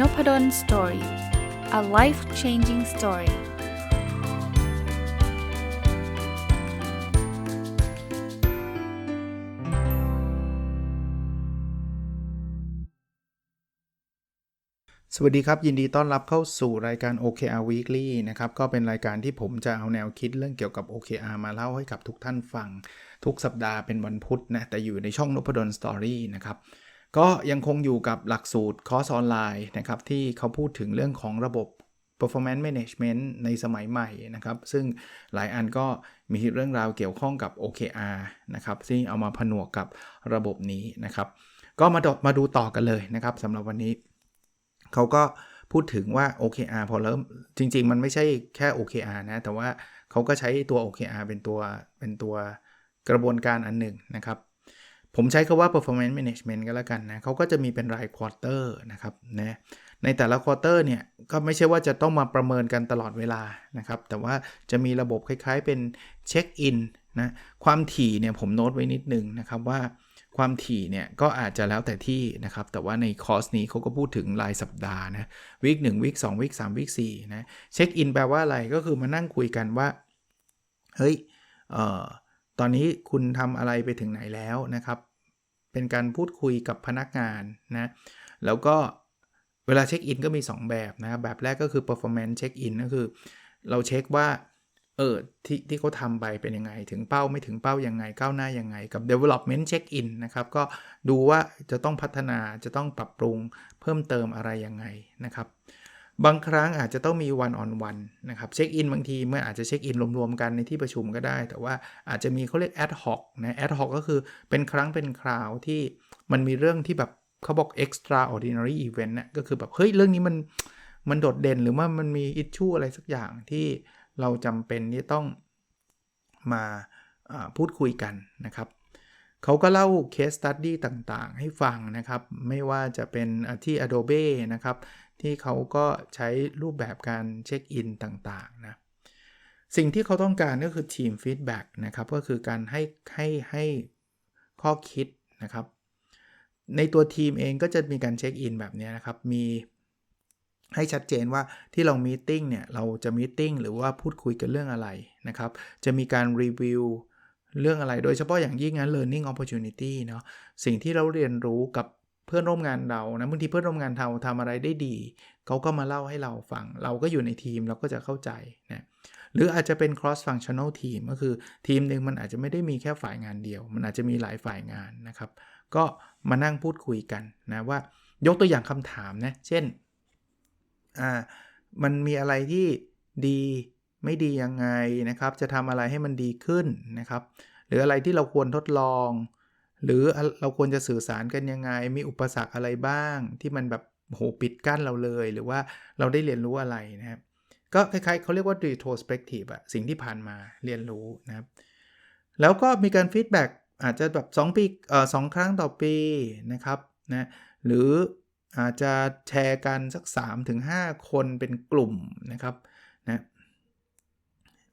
n o p ด d o สตอรี่ a life changing story สวัสดีครับ ยินดีต้อนรับเข้าสู่รายการ OKR Weekly นะครับ ก็เป็นรายการที่ผมจะเอาแนวคิดเรื่องเกี่ยวกับ OKR มาเล่าให้กับทุกท่านฟัง ทุกสัปดาห์เป็นวันพุธนะ แต่อยู่ในช่องนพดลสตอรี่นะครับ ก็ยังคงอยู่กับหลักสูตรคอร์สออนไลน์นะครับที่เขาพูดถึงเรื่องของระบบ performance management ในสมัยใหม่นะครับ ซึ่งหลายอันก็มีเรื่องราวเกี่ยวข้องกับ OKR นะครับที่เอามาผนวกกับระบบนี้นะครับ ก็มาดมาดูต่อกันเลยนะครับสำหรับวันนี้ เขาก็พูดถึงว่า OKR พอเริ่มจริง ๆ มันไม่ใช่แค่ OKR นะ แต่ว่าเขาก็ใช้ตัว OKR เป็นตัวเป็นตัวกระบวนการอันหนึ่งนะครับ ผมใช้คาว่า performance management ก็แล้วกันนะเขาก็จะมีเป็นรายควอเตอร์นะครับนะในแต่ละควอเตอร์เนี่ยก็ไม่ใช่ว่าจะต้องมาประเมินกันตลอดเวลานะครับ แต่ว่าจะมีระบบคล้ายๆเป็นเช็คอินนะความถี่เนี่ยผมโน้ตไว้นิดนึงนะครับว่าความถี่เนี่ยก็อาจจะแล้วแต่ที่นะครับ แต่ว่าในคอร์สนี้เขาก็พูดถึงรายสัปดาห์นะวิกหนึ่งวิกสองวิกสามวิกสี่นะเช็คอินแปลว่าอะไรก็คือมานั่งคุยกันว่า เฮ้ยเอ่อ ตอนนี้คุณทำอะไรไปถึงไหนแล้วนะครับ เป็นการพูดคุยกับพนักงานนะ แล้วก็เวลาเช็คอินก็มี 2 แบบนะครับ แบบแรกก็คือ performance check in ก็คือ เราเช็คว่า เออที่ที่เขาทำไปเป็นยังไง ถึงเป้าไม่ถึงเป้ายังไง ก้าวหน้ายังไง กับ development check in นะครับ ก็ดูว่าจะต้องพัฒนาจะต้องปรับปรุงเพิ่มเติมอะไรยังไงนะครับ บางครั้งอาจจะต้องมีวันออนวันนะครับเช็คอินบางทีเมื่ออาจจะเช็คอินรวมๆกันในที่ประชุมก็ได้ แต่ว่าอาจจะมีเขาเรียกแอดฮอกนะแอดฮอกก็คือเป็นครั้งเป็นคราวที่มันมีเรื่องที่แบบเขาบอก extraordinary event นะก็คือแบบ เฮ้ย เรื่องนี้มันมันโดดเด่นหรือว่ามันมีอิชชูอะไรสักอย่างที่เราจำเป็นที่ต้องมาพูดคุยกันนะครับเขาก็เล่า case study ต่างๆ ให้ฟังนะครับ ไม่ว่าจะเป็นที่ Adobe นะครับ ที่เขาก็ใช้รูปแบบการเช็คอินต่างๆนะสิ่งที่เขาต้องการก็คือทีมฟีดแบ็กนะครับก็คือการให้ให้ให้ข้อคิดนะครับในตัวทีมเองก็จะมีการเช็คอินแบบนี้นะครับ มีให้ชัดเจนว่าที่เรามีติ้งเนี่ย เราจะมีติ้งหรือว่าพูดคุยกันเรื่องอะไรนะครับ จะมีการรีวิวเรื่องอะไร โดยเฉพาะอย่างยิ่งนะ learning opportunity เนาะสิ่งที่เราเรียนรู้กับ เพื่อนร่วมงานเรานะบางทีเพื่อนร่วมงานเราทำอะไรได้ดี เขาก็มาเล่าให้เราฟัง เราก็อยู่ในทีมเราก็จะเข้าใจนะหรืออาจจะเป็น cross functional team ก็คือทีมหนึ่งมันอาจจะไม่ได้มีแค่ฝ่ายงานเดียว มันอาจจะมีหลายฝ่ายงานนะครับ ก็มานั่งพูดคุยกันนะว่ายกตัวอย่างคำถามนะ เช่นอ่ามันมีอะไรที่ดีไม่ดียังไงนะครับ จะทำอะไรให้มันดีขึ้นนะครับ หรืออะไรที่เราควรทดลอง หรือเราควรจะสื่อสารกันยังไง มีอุปสรรคอะไรบ้าง ที่มันแบบโหปิดกั้นเราเลย หรือว่าเราได้เรียนรู้อะไรนะครับ ก็คล้ายๆเขาเรียกว่า retrospective อะสิ่งที่ผ่านมาเรียนรู้นะครับ แล้วก็มีการฟีดแบ็กอาจจะแบบ 2 ปีเอ่อสครั้งต่อปีนะครับนะหรืออาจจะแชร์กันสัก 3-5 คนเป็นกลุ่มนะครับนะ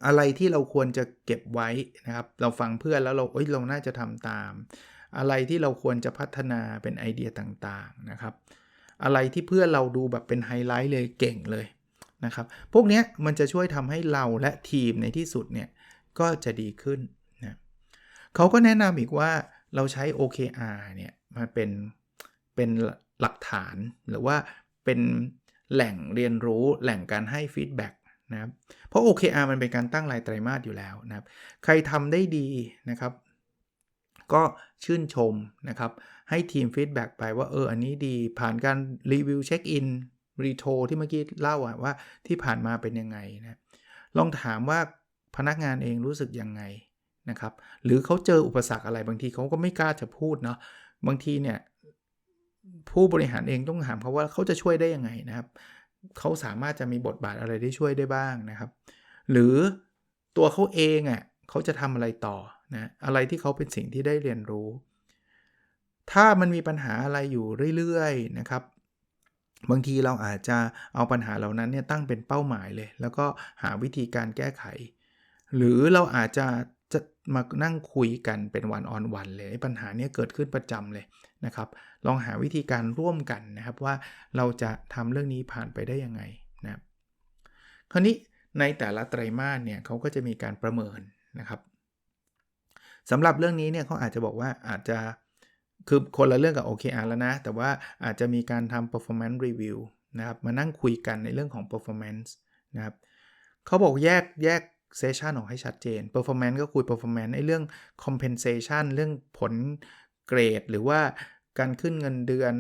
อะไรที่เราควรจะเก็บไว้นะครับ เราฟังเพื่อนแล้วเราเอ้ยเราน่าจะทำตาม อะไรที่เราควรจะพัฒนาเป็นไอเดียต่างๆนะครับ อะไรที่เพื่อเราดูแบบเป็นไฮไลท์เลยเก่งเลยนะครับ พวกนี้มันจะช่วยทำให้เราและทีมในที่สุดเนี่ยก็จะดีขึ้นนะเขาก็แนะนำอีกว่าเราใช้ OKR เนี่ยมาเป็นเป็นหลักฐานหรือว่าเป็นแหล่งเรียนรู้แหล่งการให้ฟีดแบ็กนะครับเพราะ OKR มันเป็นการตั้งรายไตรมาสอยู่แล้วนะครับ ใครทำได้ดีนะครับ ก็ชื่นชมนะครับ ให้ทีมฟีดแบ็กไปว่าเอออันนี้ดีผ่านการรีวิวเช็คอินรีโทที่เมื่อกี้เล่าว่าที่ผ่านมาเป็นยังไงนะลองถามว่าพนักงานเองรู้สึกยังไงนะครับหรือเขาเจออุปสรรคอะไรบางทีเขาก็ไม่กล้าจะพูดเนาะบางทีเนี่ยผู้บริหารเองต้องถามเขาว่าเขาจะช่วยได้ยังไงนะครับ เขาสามารถจะมีบทบาทอะไรได้ช่วยได้บ้างนะครับ หรือตัวเขาเองอะ่ะเขาจะทำอะไรต่อ นะอะไรที่เขาเป็นสิ่งที่ได้เรียนรู้ ถ้ามันมีปัญหาอะไรอยู่เรื่อยๆนะครับ บางทีเราอาจจะเอาปัญหาเหล่านั้นเนี่ยตั้งเป็นเป้าหมายเลย แล้วก็หาวิธีการแก้ไข หรือเราอาจจะจะมานั่งคุยกันเป็นวันออนวันเลยปัญหาเนี้ยเกิดขึ้นประจำเลยนะครับ ลองหาวิธีการร่วมกันนะครับว่าเราจะทำเรื่องนี้ผ่านไปได้ยังไงนะครับคราวนี้ในแต่ละไตรมาสเนี่ยเขาก็จะมีการประเมินนะครับ สำหรับเรื่องนี้เนี่ยเขาอาจจะบอกว่าอาจจะคือคนละเรื่องกับ OKR แล้วนะ แต่ว่าอาจจะมีการทำ performance review นะครับ มานั่งคุยกันในเรื่องของ performance นะครับเขาบอกแยกแยกเซสชันออกให้ชัดเจน performance ก็คุย performance ในเรื่อง compensation เรื่องผลเกรด หรือว่าการขึ้นเงินเดือน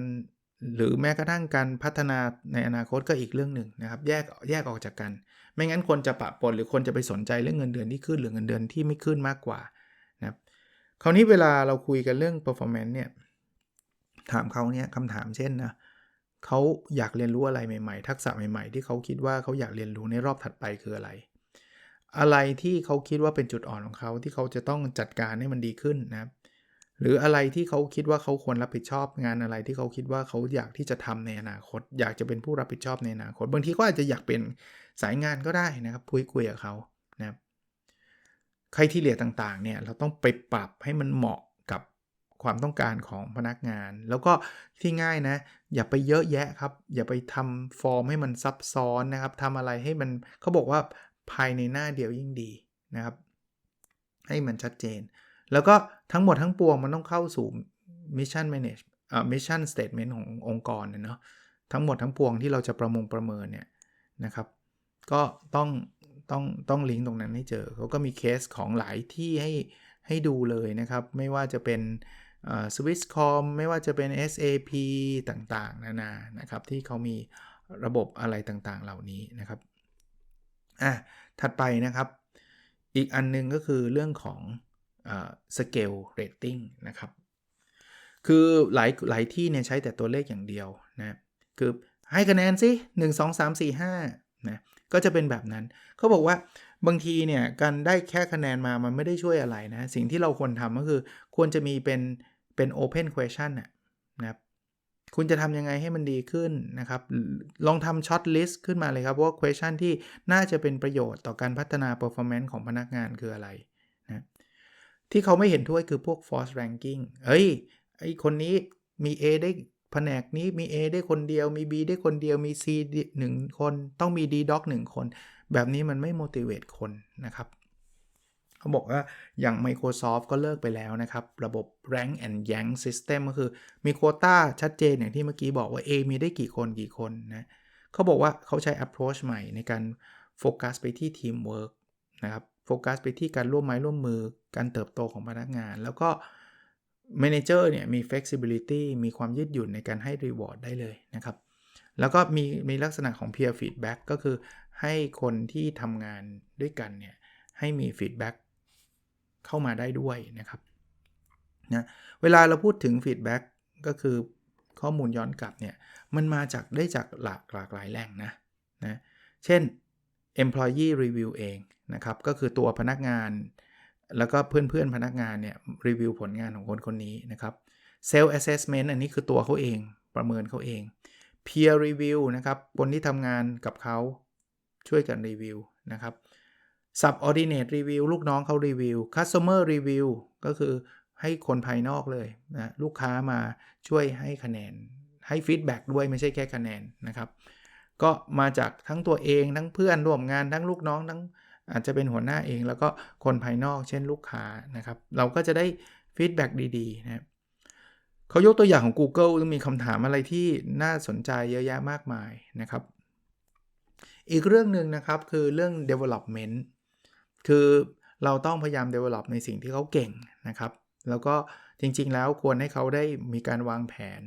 หรือแม้กระทั่งการพัฒนาในอนาคตก็อีกเรื่องหนึ่งนะครับ แยกแยกออกจากกัน ไม่งั้นคนจะปะปนหรือคนจะไปสนใจเรื่องเงินเดือนที่ขึ้นหรือเงินเดือนที่ไม่ขึ้นมากกว่า คราวนี้เวลาเราคุยกันเรื่อง performance เนี่ย ถามเขาเนี่ยคำถามเช่นนะเขาอยากเรียนรู้อะไรใหม่ ๆ ทักษะใหม่ๆ ที่เขาคิดว่าเขาอยากเรียนรู้ในรอบถัดไปคืออะไร อะไรที่เขาคิดว่าเป็นจุดอ่อนของเขาที่เขาจะต้องจัดการให้มันดีขึ้นนะครับหรืออะไรที่เขาคิดว่าเขาควรรับผิดชอบงานอะไรที่เขาคิดว่าเขาอยากที่จะทำในอนาคต อยากจะเป็นผู้รับผิดชอบในอนาคต บางทีก็อาจจะอยากเป็นสายงานก็ได้นะครับพูดคุยกับเขา ครับใครที่เหลียต่างๆเนี่ยเราต้องไปปรับให้มันเหมาะกับความต้องการของพนักงาน แล้วก็ที่ง่ายนะ อย่าไปเยอะแยะครับ อย่าไปทำฟอร์มให้มันซับซ้อนนะครับทำอะไรให้มันเขาบอกว่าภายในหน้าเดียวยิ่งดีนะครับ ให้มันชัดเจน แล้วก็ทั้งหมดทั้งปวงมันต้องเข้าสู่ mission manage อ่า mission statement ขององค์กรเนาะทั้งหมดทั้งปวงที่เราจะประมงประเมินเนี่ยนะครับ ก็ต้อง ต้องต้องลิงก์ตรงนั้นให้เจอเขาก็มีเคสของหลายที่ให้ให้ดูเลยนะครับ ไม่ว่าจะเป็นสวิสคอมไม่ว่าจะเป็น SAP ต่างๆ นานานะครับ ที่เขามีระบบอะไรต่างๆ เหล่านี้นะครับอะถัดไปนะครับ อีกอันนึงก็คือเรื่องของสเกลเรตติ้งนะครับ คือหลายหลายที่เนี่ยใช้แต่ตัวเลขอย่างเดียวนะคือให้คะแนนสิ 1 2 3 4 5นะ ก็จะเป็นแบบนั้น เขาบอกว่าบางทีเนี่ยการได้แค่คะแนนมามันไม่ได้ช่วยอะไรนะ สิ่งที่เราควรทำก็คือควรจะมีเป็นเป็น open question นะครับคุณจะทำยังไงให้มันดีขึ้นนะครับ ลองทำช็อตลิสต์ขึ้นมาเลยครับว่า question ที่น่าจะเป็นประโยชน์ต่อการพัฒนา performance ของพนักงานคืออะไรนะที่เขาไม่เห็นด้วยคือพวก force ranking เอ้ยไอคนนี้มี A ได้ แผนกนี้มี A ได้คนเดียวมี B ได้คนเดียวมี C 1คนต้องมี D doc 1คน แบบนี้มันไม่ motivate คนนะครับเขาบอกว่าอย่าง Microsoft ก็เลิกไปแล้วนะครับ ระบบ rank and yank system ก็คือมีโคต้าชัดเจนอย่างที่เมื่อกี้บอกว่า A มีได้กี่คนกี่คนนะเขาบอกว่าเขาใช้ approach ใหม่ในการโฟกัสไปที่ teamwork นะครับโฟกัสไปที่การร่วมไม้ร่วมมือการเติบโตของพนักงาน แล้วก็ Manager เนี่ยมี flexibility มีความยืดหยุ่นในการให้ reward ได้เลยนะครับ แล้วก็มีมีลักษณะของ peer feedback ก็คือให้คนที่ทำงานด้วยกันเนี่ยให้มี feedback เข้ามาได้ด้วยนะครับนะเวลาเราพูดถึง feedback ก็คือข้อมูลย้อนกลับเนี่ยมันมาจากได้จากหลากหลากหลายแหล่งนะนะเช่น employee review เองนะครับก็คือตัวพนักงาน แล้วก็เพื่อนๆพนักงานเนี่ยรีวิวผลงานของคนคนนี้นะครับ self assessment อันนี้คือตัวเขาเองประเมินเขาเอง peer review นะครับ คนที่ทำงานกับเขาช่วยกันรีวิวนะครับ subordinate review ลูกน้องเขารีวิว customer review ก็คือให้คนภายนอกเลยนะลูกค้ามาช่วยให้คะแนน ให้ฟีดแบ็ด้วยไม่ใช่แค่คะแนนนะครับ ก็มาจากทั้งตัวเองทั้งเพื่อนร่วมงานทั้งลูกน้องทั้ง อาจจะเป็นหัวหน้าเองแล้วก็คนภายนอกเช่นลูกค้านะครับ เราก็จะได้ฟีดแบ็กดีๆนะครับเขายกตัวอย่างของ Google มีคำถามอะไรที่น่าสนใจเยอะแยะมากมายนะครับ อีกเรื่องหนึ่งนะครับคือเรื่อง development คือเราต้องพยายาม develop ในสิ่งที่เขาเก่งนะครับ แล้วก็จริงๆ แล้วควรให้เขาได้มีการวางแผน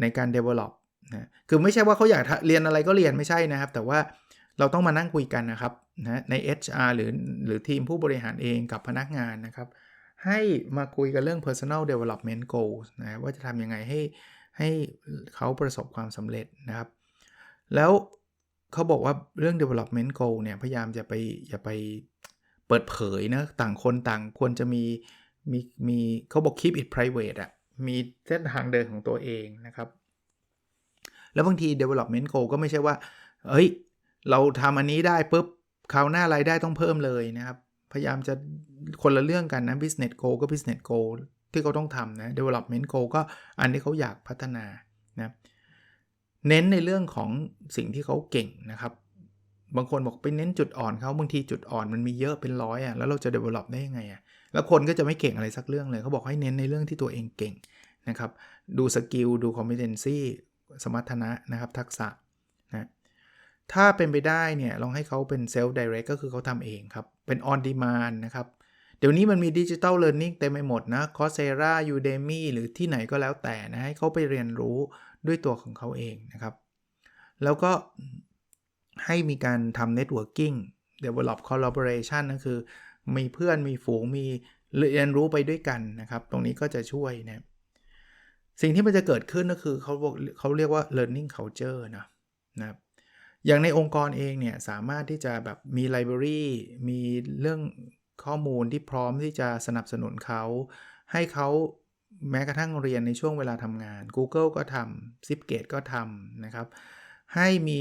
ในการ develop นะคือไม่ใช่ว่าเขาอยากเรียนอะไรก็เรียนไม่ใช่นะครับ แต่ว่า เราต้องมานั่งคุยกันนะครับนะใน HR หรือหรือทีมผู้บริหารเองกับพนักงานนะครับ ให้มาคุยกันเรื่อง personal development goals นะว่าจะทำยังไงให้ให้เขาประสบความสำเร็จนะครับ แล้วเขาบอกว่าเรื่อง development goal เนี่ย พยายามจะไปอย่าไปเปิดเผยนะ ต่างคนต่างควรจะมีมีมีเขาบอก keep it private อะมีเส้นทางเดินของตัวเองนะครับ แล้วบางที development goal ก็ไม่ใช่ว่า เอ้ย เราทำอันนี้ได้ปุ๊บคราวหน้ารายได้ต้องเพิ่มเลยนะครับ พยายามจะคนละเรื่องกันนะ business goal ก็ business goal ที่เขาต้องทำนะ development goal ก็อันที่เขาอยากพัฒนานะเน้นในเรื่องของสิ่งที่เขาเก่งนะครับ บางคนบอกไปเน้นจุดอ่อนเขาบางทีจุดอ่อนมันมีเยอะเป็นร้อยอะ่ะแล้วเราจะ develop ได้ยังไงอะ่ะแล้วคนก็จะไม่เก่งอะไรสักเรื่องเลยเขาบอกให้เน้นในเรื่องที่ตัวเองเก่งนะครับ ดูสกิลดู competency สมรรถนะนะครับ ทักษะนะ ถ้าเป็นไปได้เนี่ยลองให้เขาเป็น self direct ก็คือเขาทำเองครับ เป็น on demand นะครับ เดี๋ยวนี้มันมีดิจิ t a ล learning เต็มไปหมดนะ Coursera Udemy หรือที่ไหนก็แล้วแต่นะ ให้เขาไปเรียนรู้ด้วยตัวของเขาเองนะครับ แล้วก็ให้มีการทำ networking develop collaboration นั่นคือ มีเพื่อนมีฝูงมีเรียนรู้ไปด้วยกันนะครับ ตรงนี้ก็จะช่วยนะสิ่งที่มันจะเกิดขึ้นก็คือเขาเขาเรียกว่า learning culture นะนะครับ อย่างในองค์กรเองเนี่ยสามารถที่จะแบบมีไลบรารีมีเรื่องข้อมูลที่พร้อมที่จะสนับสนุนเขา ให้เขาแม้กระทั่งเรียนในช่วงเวลาทำงาน Google ก็ทำ Zipgate ก็ทำนะครับ ให้มี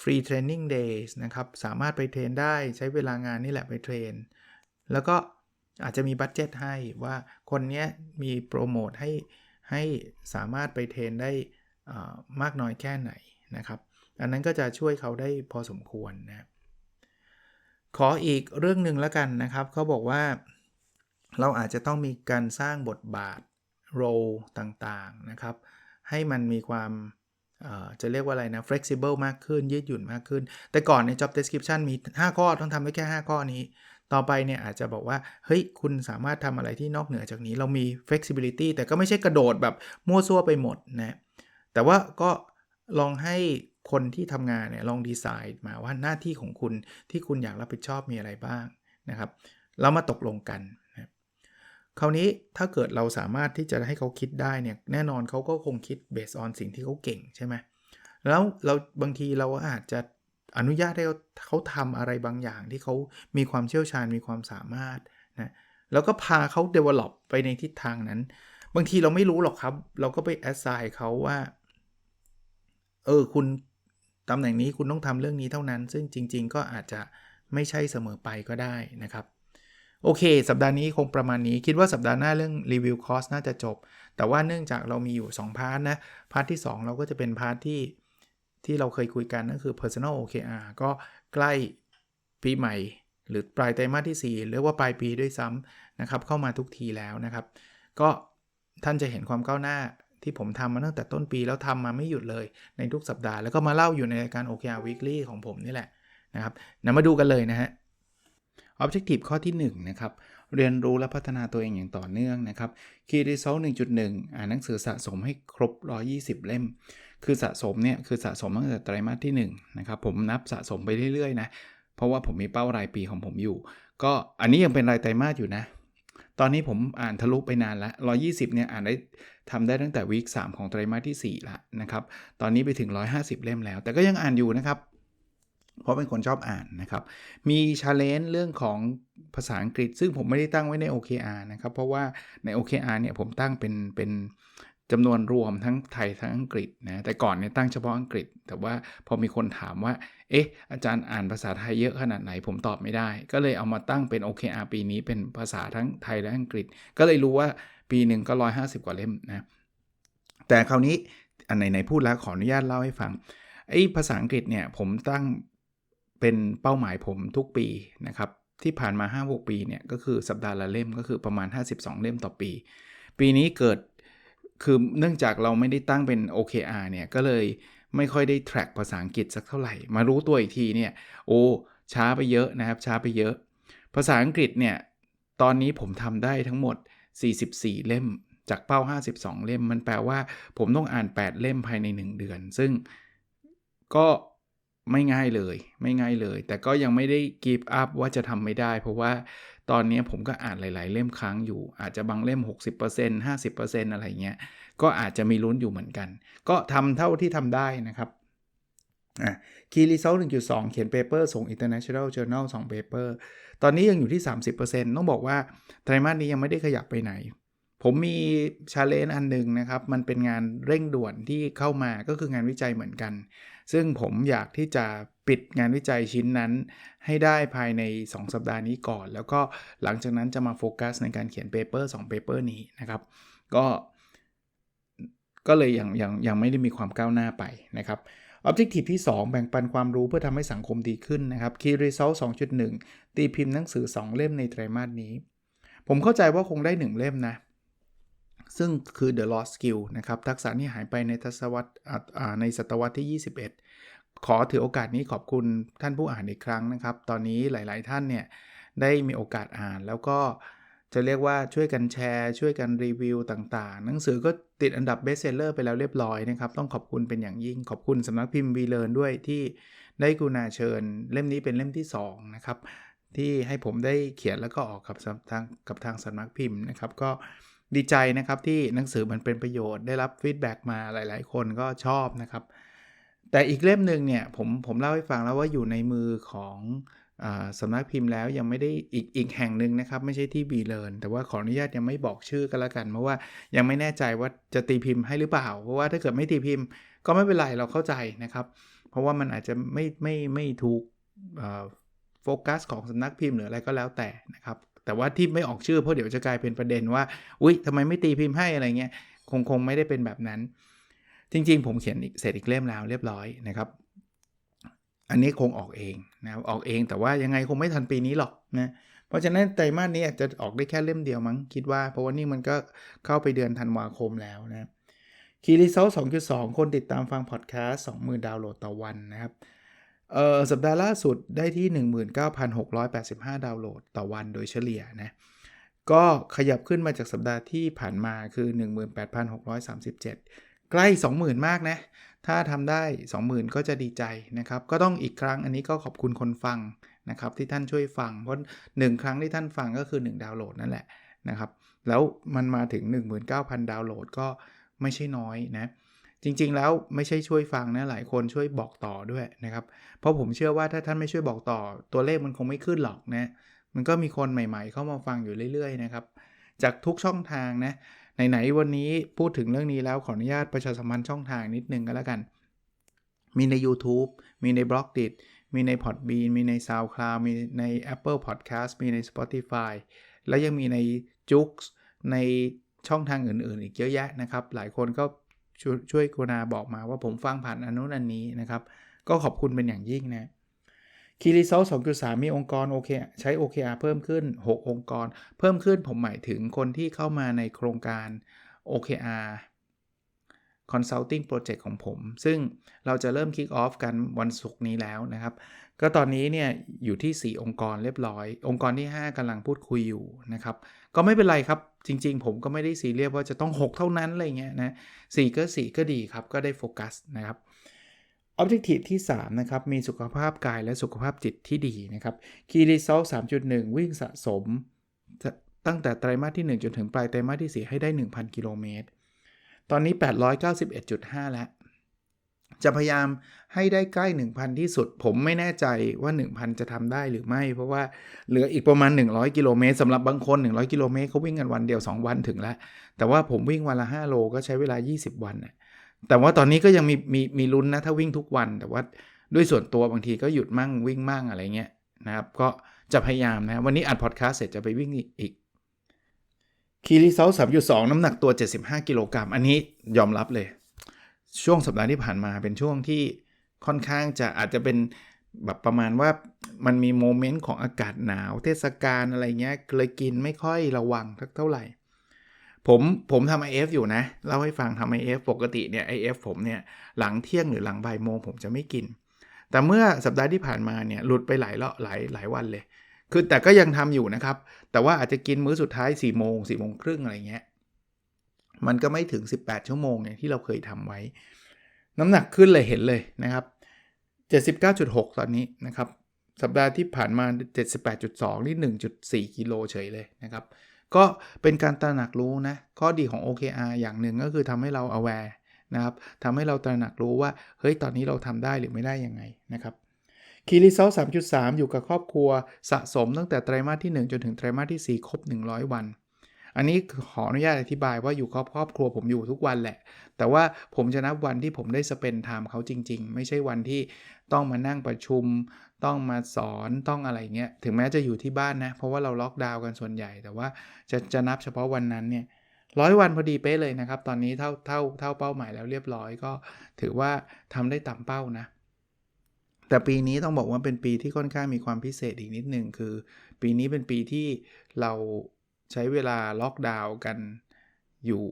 Free Training Days นะครับ สามารถไปเทรนได้ใช้เวลางานนี่แหละไปเทรน แล้วก็อาจจะมีบัตเจตให้ว่าคนนี้มีโปรโมทให้ให้สามารถไปเทรนได้มากน้อยแค่ไหนนะครับ อันนั้นก็จะช่วยเขาได้พอสมควรนะขออีกเรื่องหนึ่งแล้วกันนะครับ เขาบอกว่าเราอาจจะต้องมีการสร้างบทบาทโรต่างๆนะครับ ให้มันมีความจะเรียกว่าอะไรนะ flexible มากขึ้นยืดหยุ่นมากขึ้น แต่ก่อนใน job description มี 5 ข้อต้องทำได้แค่ 5 ข้อนี้ ต่อไปเนี่ยอาจจะบอกว่า เฮ้ย คุณสามารถทำอะไรที่นอกเหนือจากนี้ เรามี flexibility แต่ก็ไม่ใช่กระโดดแบบมั่วซั่วไปหมดนะ แต่ว่าก็ลองให้ คนที่ทำงานเนี่ยลองดีไซน์มาว่าหน้าที่ของคุณที่คุณอยากรับผิดชอบมีอะไรบ้างนะครับแล้วมาตกลงกันนะคราวนี้ถ้าเกิดเราสามารถที่จะให้เขาคิดได้เนี่ยแน่นอนเขาก็คงคิดเบสออนสิ่งที่เขาเก่งใช่ไหมแล้วเราบางทีเราอาจจะอนุญาตให้เขาทำอะไรบางอย่างที่เขามีความเชี่ยวชาญมีความสามารถนะแล้วก็พาเขา develop ไปในทิศทางนั้น บางทีเราไม่รู้หรอกครับ เราก็ไป assign เขาว่า เออ คุณ ตำแหน่งนี้คุณต้องทำเรื่องนี้เท่านั้น ซึ่งจริง ๆ ก็อาจจะไม่ใช่เสมอไปก็ได้นะครับ โอเค สัปดาห์นี้คงประมาณนี้ คิดว่าสัปดาห์หน้าเรื่องรีวิวคอร์สน่าจะจบ แต่ว่าเนื่องจากเรามีอยู่ 2 พาร์ทนะ พาร์ทที่ 2 เราก็จะเป็นพาร์ทที่ที่เราเคยคุยกันนั่นคือ personal OKR ก็ใกล้ปีใหม่ หรือปลายไตรมาสที่ 4 หรือว่าปลายปีด้วยซ้ำนะครับ เข้ามาทุกทีแล้วนะครับ ก็ท่านจะเห็นความก้าวหน้า ที่ผมทำมาตั้งแต่ต้นปีแล้วทำมาไม่หยุดเลยในทุกสัปดาห์ แล้วก็มาเล่าอยู่ในรายการ OKR Weekly ของผมนี่แหละนะครับนำมาดูกันเลยนะฮะ Objective ข้อที่1นะครับเรียนรู้และพัฒนาตัวเองอย่างต่อเนื่องนะครับ Key Result 1.1 อ่านหนังสือสะสมให้ครบ 120 เล่ม คือสะสมเนี่ยคือสะสมตั้งแต่ไตรมาสที่1นะครับผมนับสะสมไปเรื่อยๆนะเพราะว่าผมมีเป้ารายปีของผมอยู่ ก็อันนี้ยังเป็นรายไตรมาสอยู่นะ ตอนนี้ผมอ่านทะลุไปนานแล้ว120เนี่ยอ่านได้ ทำได้ตั้งแต่วีค3ของไตรมาสที่ 4 ละนะครับ ตอนนี้ไปถึง 150 เล่มแล้ว แต่ก็ยังอ่านอยู่นะครับ เพราะเป็นคนชอบอ่านนะครับ มีชาเลนจ์เรื่องของภาษาอังกฤษ ซึ่งผมไม่ได้ตั้งไว้ใน OKR นะครับ เพราะว่าใน OKR เนี่ยผมตั้งเป็นเป็นจำนวนรวมทั้งไทยทั้งอังกฤษนะแต่ก่อนเนี่ยตั้งเฉพาะอังกฤษ แต่ว่าพอมีคนถามว่า เอ๊ะ อาจารย์อ่านภาษาไทยเยอะขนาดไหนผมตอบไม่ได้ ก็เลยเอามาตั้งเป็น OKR ปีนี้เป็นภาษาทั้งไทยและอังกฤษ ก็เลยรู้ว่า ปีหนึ่งก็ 150 กว่าเล่มนะ แต่คราวนี้อันไหนๆพูดแล้วขออนุญาตเล่าให้ฟัง ไอ้ภาษาอังกฤษเนี่ยผมตั้งเป็นเป้าหมายผมทุกปีนะครับ ที่ผ่านมา 5-6 ปีเนี่ยก็คือสัปดาห์ละเล่มก็คือประมาณ 52 เล่มต่อปี ปีนี้เกิดคือเนื่องจากเราไม่ได้ตั้งเป็น OKR เนี่ยก็เลยไม่ค่อยได้ track ภาษาอังกฤษสักเท่าไหร่ มารู้ตัวอีกทีเนี่ยโอ้ช้าไปเยอะนะครับช้าไปเยอะ ภาษาอังกฤษเนี่ยตอนนี้ผมทำได้ทั้งหมด 44 เล่ม จากเป้า 52 เล่ม มันแปลว่าผมต้องอ่าน 8 เล่มภายใน 1 เดือน ซึ่งก็ไม่ง่ายเลย ไม่ง่ายเลย แต่ก็ยังไม่ได้กีบอัพว่าจะทำไม่ได้ เพราะว่าตอนนี้ผมก็อ่านหลาย ๆ เล่มค้างอยู่ อาจจะบางเล่ม 60% 50%อะไรเงี้ย ก็อาจจะมีลุ้นอยู่เหมือนกัน ก็ทำเท่าที่ทำได้นะครับอะ Key Result 1.2 เขียนเปเปอร์ส่ง International Journal 2 paper ตอนนี้ยังอยู่ที่ 30%ต้องบอกว่าไตรมาสนี้ยังไม่ได้ขยับไปไหน ผมมีชาเลนจ์อันหนึ่งนะครับ มันเป็นงานเร่งด่วนที่เข้ามาก็คืองานวิจัยเหมือนกัน ซึ่งผมอยากที่จะปิดงานวิจัยชิ้นนั้น ให้ได้ภายใน 2 สัปดาห์นี้ก่อน แล้วก็หลังจากนั้นจะมาโฟกัสในการเขียนเปเปอร์2เปเปอร์นี้นะครับ ก็ก็เลยยังยังยังไม่ได้มีความก้าวหน้าไปนะครับ Objective ที่ 2 แบ่งปันความรู้เพื่อทำให้สังคมดีขึ้นนะครับ Key Result 2.1 ตีพิมพ์หนังสือ 2 เล่มในไตรมาสนี้ ผมเข้าใจว่าคงได้ 1 เล่มนะ ซึ่งคือ The Lost Skill นะครับ ทักษะที่หายไปในทศวรรษในศตวรรษที่ 21 ขอถือโอกาสนี้ขอบคุณท่านผู้อ่านอีกครั้งนะครับ ตอนนี้หลาย ๆ ท่านเนี่ยได้มีโอกาสอ่านแล้วก็ จะเรียกว่าช่วยกันแชร์ ช่วยกันรีวิวต่างๆ หนังสือก็ติดอันดับเบสเซลเลอร์ไปแล้วเรียบร้อยนะครับ ต้องขอบคุณเป็นอย่างยิ่ง ขอบคุณสำนักพิมพ์วีเลนด้วยที่ได้กุณาเชิญ เล่มนี้เป็นเล่มที่2นะครับที่ให้ผมได้เขียนแล้วก็ออกกับทางกับทางสำนักพิมพ์นะครับ ก็ดีใจนะครับที่หนังสือมันเป็นประโยชน์ได้รับฟีดแบ็กมาหลาย ๆ คนก็ชอบนะครับ แต่อีกเล่มหนึ่งเนี่ยผมผมเล่าให้ฟังแล้วว่าอยู่ในมือของ สำนักพิมพ์แล้วยังไม่ได้อีกอีกแห่งหนึ่งนะครับ ไม่ใช่ที่บีเลินแต่ว่าขออนุญาตยังไม่บอกชื่อกันละกัน เพราะว่ายังไม่แน่ใจว่าจะตีพิมพ์ให้หรือเปล่า เพราะว่าถ้าเกิดไม่ตีพิมพ์ ก็ไม่เป็นไรเราเข้าใจนะครับ เพราะว่ามันอาจจะไม่ไม่ไม่ถูกโฟกัสของสำนักพิมพ์หรืออะไรก็แล้วแต่นะครับ แต่ว่าที่ไม่ออกชื่อเพราะเดี๋ยวจะกลายเป็นประเด็นว่าอุ๊ยทำไมไม่ตีพิมพ์ให้อะไรเงี้ยคงคงไม่ได้เป็นแบบนั้น จริง ๆ ผมเขียนเสร็จอีกเล่มแล้วเรียบร้อยนะครับ อันนี้คงออกเองนะออกเองแต่ว่ายังไงคงไม่ทันปีนี้หรอกนะเพราะฉะนั้นไตรมาสนี้อาจจะออกได้แค่เล่มเดียวมั้งคิดว่า เพราะว่านี่มันก็เข้าไปเดือนธันวาคมแล้วนะคีรีเซล2.2 คนติดตามฟังพอดแคสต์20,000 ดาวน์โหลดต่อวันนะครับเออสัปดาห์ล่าสุดได้ที่ 19,685 ดาวน์โหลดต่อวันโดยเฉลี่ยนะก็ขยับขึ้นมาจากสัปดาห์ที่ผ่านมาคือ 18,637 ใกล้ 20,000 มากนะ ถ้าทำได้ 20,000 ก็จะดีใจนะครับ ก็ต้องอีกครั้งอันนี้ก็ขอบคุณคนฟังนะครับที่ท่านช่วยฟัง เพราะ 1 ครั้งที่ท่านฟังก็คือ 1 ดาวน์โหลดนั่นแหละนะครับ แล้วมันมาถึง 19,000 ดาวน์โหลดก็ไม่ใช่น้อยนะจริงๆ แล้วไม่ใช่ช่วยฟังนะหลายคนช่วยบอกต่อด้วยนะครับ เพราะผมเชื่อว่าถ้าท่านไม่ช่วยบอกต่อ ตัวเลขมันคงไม่ขึ้นหรอกนะมันก็มีคนใหม่ๆ เข้ามาฟังอยู่เรื่อยๆนะครับจากทุกช่องทางนะ ไหนๆวันนี้พูดถึงเรื่องนี้แล้วขออนุญาตประชาสัมพันธ์ช่องทางนิดนึงก็แล้วกัน มีใน YouTube มีใน b l o g d i t มีใน Podbean มีใน SoundCloud มีใน Apple Podcast มีใน Spotify แล้วยังมีใน j o o x ในช่องทางอื่นๆ อีกเยอะแยะนะครับ หลายคนก็ช่วยกรุณาบอกมาว่าผมฟังผ่านอนนู้นอันนี้นะครับ ก็ขอบคุณเป็นอย่างยิ่งนะ คีรีเซล2.3 มีองค์กรโอเคใช้ OKR เพิ่มขึ้น 6 องค์กร เพิ่มขึ้นผมหมายถึงคนที่เข้ามาในโครงการ OKR Consulting Project ของผม ซึ่งเราจะเริ่ม Kick Off กันวันศุกร์นี้แล้วนะครับ ก็ตอนนี้เนี่ยอยู่ที่ 4 องค์กรเรียบร้อย องค์กรที่ 5กำลังพูดคุยอยู่นะครับ ก็ไม่เป็นไรครับ จริงๆ ผมก็ไม่ได้ซีเรียสว่าจะต้อง 6 เท่านั้นอะไรเงี้ยนะ4ก็ 4 ก็ดีครับ ก็ได้โฟกัสนะครับ Objective ที่3นะครับมีสุขภาพกายและสุขภาพจิตที่ดีนะครับ Key Result 3.1 วิ่งสะสม ตั้งแต่ไตรมาสที่ 1 จนถึงปลายไตรมาสที่ 4 ให้ได้ 1,000 กิโลเมตร ตอนนี้ 891.5 แล้ว จะพยายามให้ได้ใกล้ 1,000 ที่สุด ผมไม่แน่ใจว่า 1,000 จะทำได้หรือไม่ เพราะว่าเหลืออีกประมาณ 100 กิโลเมตรสำหรับบางคน 100 กิโลเมตรเขาวิ่งกันวันเดียว 2 วันถึงแล้ว แต่ว่าผมวิ่งวันละ 5 โลก็ใช้เวลา 20 วันนะ แต่ว่าตอนนี้ก็ยังมีมีมีลุ้นนะถ้าวิ่งทุกวัน แต่ว่าด้วยส่วนตัวบางทีก็หยุดมั่งวิ่งมั่งอะไรเงี้ยนะครับ ก็จะพยายามนะวันนี้อัดพอดคาสต์เสร็จจะไปวิ่งอีกคีรีเซลสามจุดสองน้ำหนักตัว 75 กิโลกรัมอันนี้ยอมรับเลย ช่วงสัปดาห์ที่ผ่านมาเป็นช่วงที่ค่อนข้างจะอาจจะเป็นแบบประมาณว่ามันมีโมเมนต์ของอากาศหนาว เทศกาลอะไรเงี้ยเลยกินไม่ค่อยระวังเท่าไหร่ ผมผมทำ IF อฟอยู่นะเล่าให้ฟังทำ IF ปกติเนี่ย IF ผมเนี่ยหลังเที่ยงหรือหลังบ่ายโมงผมจะไม่กิน แต่เมื่อสัปดาห์ที่ผ่านมาเนี่ยหลุดไปหลายเลาะหลายหลายวันเลย คือแต่ก็ยังทำอยู่นะครับ แต่ว่าอาจจะกินมื้อสุดท้าย4ี่โมงสี่โมงครึ่งอะไรเงี้ยมันก็ไม่ถึง 18 ชั่วโมงอย่างที่เราเคยทำไว้ น้ำหนักขึ้นเลยเห็นเลยนะครับ 79.6 ตอนนี้นะครับ สัปดาห์ที่ผ่านมา 78.2 นี่ 1.4 กิโลเฉยเลยนะครับ ก็เป็นการตระหนักรู้นะ ข้อดีของ OKR อย่างหนึ่งก็คือทำให้เรา aware นะครับทำให้เราตระหนักรู้ว่า เฮ้ย ตอนนี้เราทำได้หรือไม่ได้ยังไงนะครับคีรีเซล3.3 อยู่กับครอบครัวสะสมตั้งแต่ไตรมาสที่ 1 จนถึงไตรมาสที่ 4 ครบ 100 วัน อันนี้ขออนุญาตอธิบายว่าอยู่ครอบครอบครัวผมอยู่ทุกวันแหละ แต่ว่าผมจะนับวันที่ผมได้สเปนไทม์เขาจริง ๆ ไม่ใช่วันที่ ต้องมานั่งประชุม ต้องมาสอนต้องอะไรเงี้ย ถึงแม้จะอยู่ที่บ้านนะ เพราะว่าเราล็อกดาวน์กันส่วนใหญ่ แต่ว่าจะจะนับเฉพาะวันนั้นเนี่ยร้อยวันพอดีเป๊ะเลยนะครับ ตอนนี้เท่าเท่าเท่าเป้าหมายแล้วเรียบร้อยก็ถือว่าทำได้ตามเป้านะ แต่ปีนี้ต้องบอกว่าเป็นปีที่ค่อนข้างมีความพิเศษอีกนิดหนึ่งคือ ปีนี้เป็นปีที่เราใช้เวลาล็อกดาวน์กันอยู่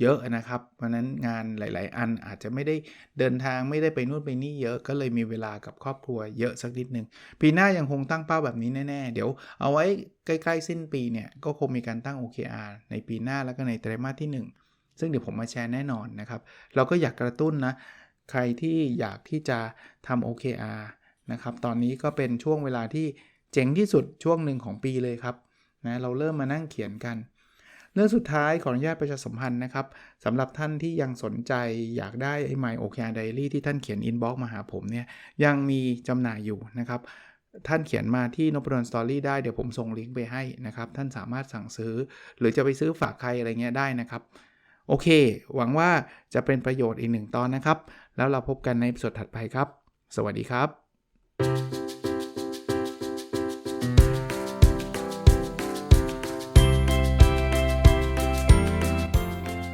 เยอะนะครับ เพราะนั้นงานหลาย ๆ อันอาจจะไม่ได้เดินทางไม่ได้ไปนู่นไปนี่เยอะก็เลยมีเวลากับครอบครัวเยอะสักนิดหนึ่งปีหน้ายังคงตั้งเป้าแบบนี้แน่ ๆ เดี๋ยวเอาไว้ใกล้ ๆ สิ้นปีเนี่ย ก็คงมีการตั้ง OKR ในปีหน้าแล้วก็ในไตรมาสที่ 1 ซึ่งเดี๋ยวผมมาแชร์แน่นอนนะครับ เราก็อยากกระตุ้นนะ ใครที่อยากที่จะทำ OKR นะครับ ตอนนี้ก็เป็นช่วงเวลาที่เจ๋งที่สุดช่วงหนึ่งของปีเลยครับนะเราเริ่มมานั่งเขียนกัน เรื่องสุดท้ายขออนุญาตประชาสัมพันธ์นะครับสำหรับท่านที่ยังสนใจอยากได้ไอ้ My OKR Diary ที่ท่านเขียน inbox มาหาผมเนี่ยยังมีจำหน่ายอยู่นะครับ ท่านเขียนมาที่นพดลสตอรี่ได้เดี๋ยวผมส่งลิงก์ไปให้นะครับ ท่านสามารถสั่งซื้อ หรือจะไปซื้อฝากใครอะไรเงี้ยได้นะครับ โอเค หวังว่าจะเป็นประโยชน์อีกหนึ่งตอนนะครับ แล้วเราพบกันในสดถัดไปครับ สวัสดีครับ